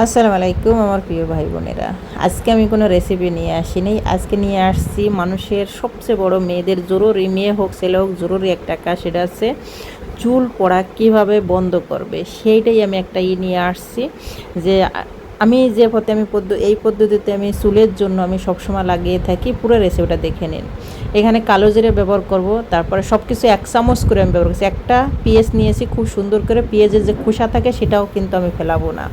আসসালামু আলাইকুম আমার প্রিয় ভাই বোনেরা। আজকে আমি কোনো রেসিপি নিয়ে আসিনি আজকে নিয়ে আসছি মানুষের সবচেয়ে বড় মেয়েদের জরুরি মেয়ে হোক, ছেলে হোক, জরুরি একটা কাজ, সেটা আছে চুল পড়া কীভাবে বন্ধ করবে। সেইটাই আমি একটা ই নিয়ে আসছি যে, আমি যে পথে আমি পদ্ধতি এই পদ্ধতিতে আমি চুলের জন্য আমি সবসময় লাগিয়ে থাকি। পুরো রেসিপিটা দেখে নিন। এখানে কালো জিরে ব্যবহার করব, তারপরে সব কিছু এক চামচ করে আমি ব্যবহার করছি। একটা পেঁয়াজ নিয়েছি, খুব সুন্দর করে পেঁয়াজের যে খোসা থাকে, সেটাও কিন্তু আমি ফেলাবো না।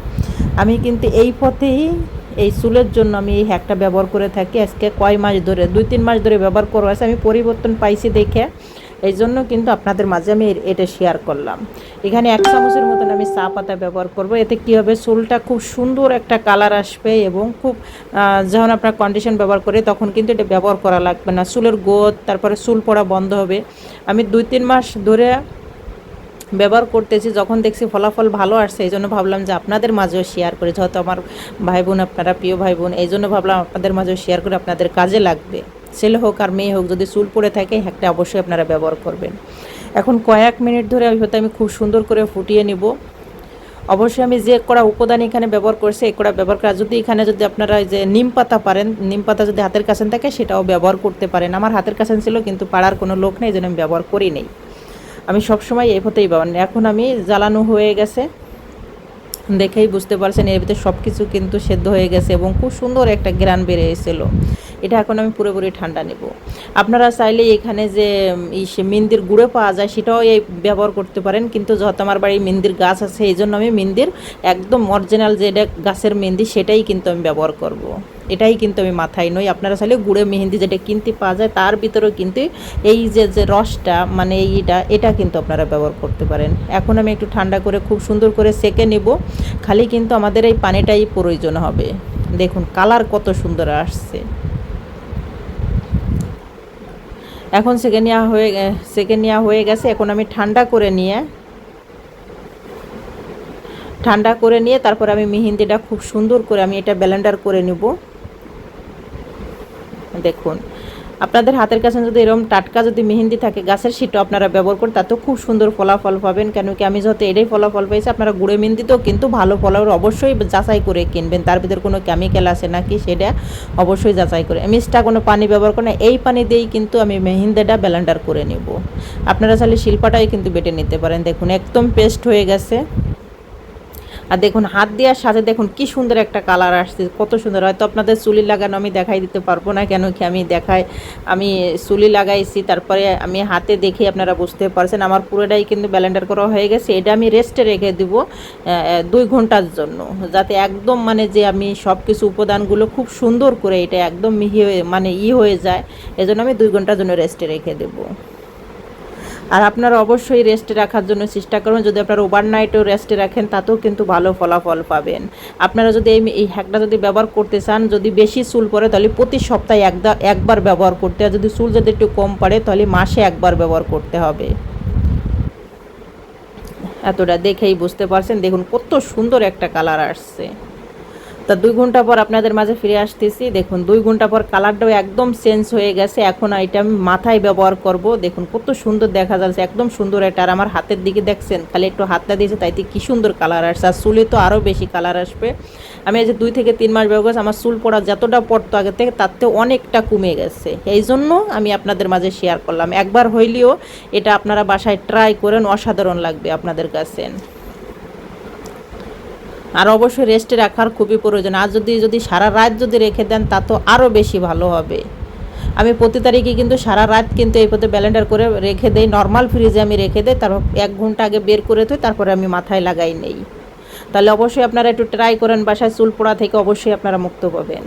আমি কিন্তু এই পথেই এই চুলের জন্য আমি এই হ্যাকটা ব্যবহার করে থাকি। আজকে কয় মাস ধরে, দুই তিন মাস ধরে ব্যবহার করা আছে আমি পরিবর্তন পাইছি দেখে। এই জন্য কিন্তু আপনাদের মাঝে আমি এটা শেয়ার করলাম। এখানে এক চামচের মতন আমি চা পাতা ব্যবহার করব। এতে কী হবে? চুলটা খুব সুন্দর একটা কালার আসবে এবং খুব যখন আপনার কন্ডিশন ব্যবহার করে তখন কিন্তু এটা ব্যবহার করা লাগবে না। চুলের গোদ, তারপরে চুল পড়া বন্ধ হবে। আমি দুই তিন মাস ধরে ব্যবহার করতেছি, যখন দেখছি ফলাফল ভালো আসছে, এই জন্য ভাবলাম যে আপনাদের মাঝেও শেয়ার করি। যেহেতু আমার ভাই বোন আপনারা প্রিয় ভাই বোন এই জন্য ভাবলাম আপনাদের মাঝেও শেয়ার করে আপনাদের কাজে লাগবে। ছেলে হোক আর মেয়ে হোক, যদি চুল পড়ে থাকে, একটা অবশ্যই আপনারা ব্যবহার করবেন। এখন কয়েক মিনিট ধরে হয়তো আমি খুব সুন্দর করে ফুটিয়ে নিব। অবশ্যই আমি যে কড়া উপাদান এখানে ব্যবহার করছি, এই কড়া ব্যবহার করা যদি এখানে যদি আপনারা যে নিম পাতা পারেন, নিম পাতা যদি হাতের কাছে থাকে, সেটাও ব্যবহার করতে পারেন। আমার হাতের কাছে ছিল, কিন্তু পাড়ার কোনো লোক নেই জন্য আমি ব্যবহার করি নেই। আমি সবসময় এই পথেই ব্যবহার নিই। এখন আমি জ্বালানো হয়ে গেছে দেখেই বুঝতে পারছেন, এর ভিতরে সব কিছু কিন্তু সেদ্ধ হয়ে গেছে এবং খুব সুন্দর একটা গ্রান বেড়ে এসেছিল এটা এখন আমি পুরোপুরি ঠান্ডা নেব আপনারা চাইলে এখানে যে মিন্দির গুঁড়ো পাওয়া যায় সেটাও এই ব্যবহার করতে পারেন কিন্তু যেহেতু আমার বাড়ি মিন্দির গাছ আছে, এই জন্য আমি মিন্দির একদম অরিজিনাল যেটা গাছের মেহেন্দি সেটাই কিন্তু আমি ব্যবহার করব। এটাই কিন্তু আমি মাথায় নই। আপনারা চাইলে গুঁড়ো মেহেন্দি যেটা কিনতে পাওয়া যায়, তার ভিতরেও কিন্তু এই যে যে রসটা মানে এইটা, এটা কিন্তু আপনারা ব্যবহার করতে পারেন। এখন আমি একটু ঠান্ডা করে, খুব সুন্দর করে সেকে নেব। খালি কিন্তু আমাদের এই পানিটাই প্রয়োজন হবে। দেখুন, কালার কত সুন্দর আসছে। এখন সেকে নেওয়া হয়ে, সেকে নেওয়া হয়ে গেছে। এখন আমি ঠান্ডা করে নিয়ে, ঠান্ডা করে নিয়ে তারপর আমি মেহেন্দিটা খুব সুন্দর করে আমি এটা ব্লেন্ডার করে নিব। দেখুন। আপনাদের হাতের কাছে যদি এরকম টাটকা যদি মেহেন্দি থাকে, গাছের সেটাও আপনারা ব্যবহার করেন, তাতেও খুব সুন্দর ফলাফল পাবেন। কেন কি আমি যত এটাই ফলাফল পেয়েছি, আপনারা গুঁড়ো মেহেন্দিতেও কিন্তু ভালো ফলাফল অবশ্যই যাচাই করে কিনবেন। তার ভিতরে কোনো কেমিক্যাল আছে নাকি সেটা অবশ্যই যাচাই করে। আমি কোনো পানি ব্যবহার করি না, এই পানি দিয়েই কিন্তু আমি মেহেন্দিটা ব্লেন্ডার করে নেব। আপনারা চাইলে শিল্পাটাই কিন্তু বেটে নিতে পারেন। দেখুন, একদম পেস্ট হয়ে গেছে। আর দেখুন, হাত দেওয়ার সাথে দেখুন কি সুন্দর একটা কালার আসছে, কত সুন্দর। হয়তো আপনাদের চুলি লাগানো আমি দেখাই দিতে পারব না কেন কি আমি দেখাই, আমি চুলি লাগাইছি, তারপরে আমি হাতে দেখে আপনারা বুঝতে পারছেন। আমার পুরোটাই কিন্তু ব্যালেন্ডার করা হয়ে গেছে, এটা আমি রেস্টে রেখে দিব দুই ঘণ্টার জন্য। যাতে একদম মানে যে আমি সব কিছু উপাদানগুলো খুব সুন্দর করে এটা একদম মিহি হয়ে মানে ই হয়ে যায়, এজন্য আমি দুই ঘণ্টার জন্য রেস্টে রেখে দেবো। আর আপনারা অবশ্যই রেস্টে রাখার জন্য চেষ্টা করবেন যদি আপনারা ওভারনাইটও রেস্টে রাখেন, তাতেও কিন্তু ভালো ফলাফল পাবেন। আপনারা যদি এই এই হ্যাকটা যদি ব্যবহার করতে চান, যদি বেশি চুল পড়ে তাহলে প্রতি সপ্তাহে একদা একবার ব্যবহার করতে হয়। যদি চুল যদি একটু কম পড়ে, তাহলে মাসে একবার ব্যবহার করতে হবে। এতটা দেখেই বুঝতে পারছেন? দেখুন, কত সুন্দর একটা কালার আসছে। তা দুই ঘণ্টা পর আপনাদের মাঝে ফিরে আসতেছি। দেখুন, দুই ঘণ্টা পর কালারটাও একদম চেঞ্জ হয়ে গেছে। এখন এটা আমি মাথায় ব্যবহার করব। দেখুন, কত সুন্দর দেখা যাচ্ছে, একদম সুন্দর এটা আর আমার হাতের দিকে দেখছেন, খালি একটু হাতটা দিয়েছে, তাইতে কি সুন্দর কালার আসছে। আর চুলে তো আরও বেশি কালার আসবে। আমি এই যে দুই থেকে তিন মাস ব্যবহার আমার চুল পড়া যতটা পড়তো আগে থেকে, তার থেকে অনেকটা কমে গেছে। এই জন্য আমি আপনাদের মাঝে শেয়ার করলাম। একবার হইলেও এটা আপনারা বাসায় ট্রাই করেন, অসাধারণ লাগবে আপনাদের কাছে। আর অবশ্যই রেস্টে রাখার খুবই প্রয়োজন। আর যদি যদি সারা রাত যদি রেখে দেন, তা তো আরও বেশি ভালো হবে। আমি প্রতি তারিখে কিন্তু সারা রাত কিন্তু এই পথে ব্যালেন্ডার করে রেখে দেই। নর্মাল ফ্রিজে আমি রেখে দেই, তারপর এক ঘণ্টা আগে বের করে থই তারপরে আমি মাথায় লাগাই নেই। তাহলে অবশ্যই আপনারা একটু ট্রাই করেন, বাসায় চুল পোড়া থেকে অবশ্যই আপনারা মুক্ত পাবেন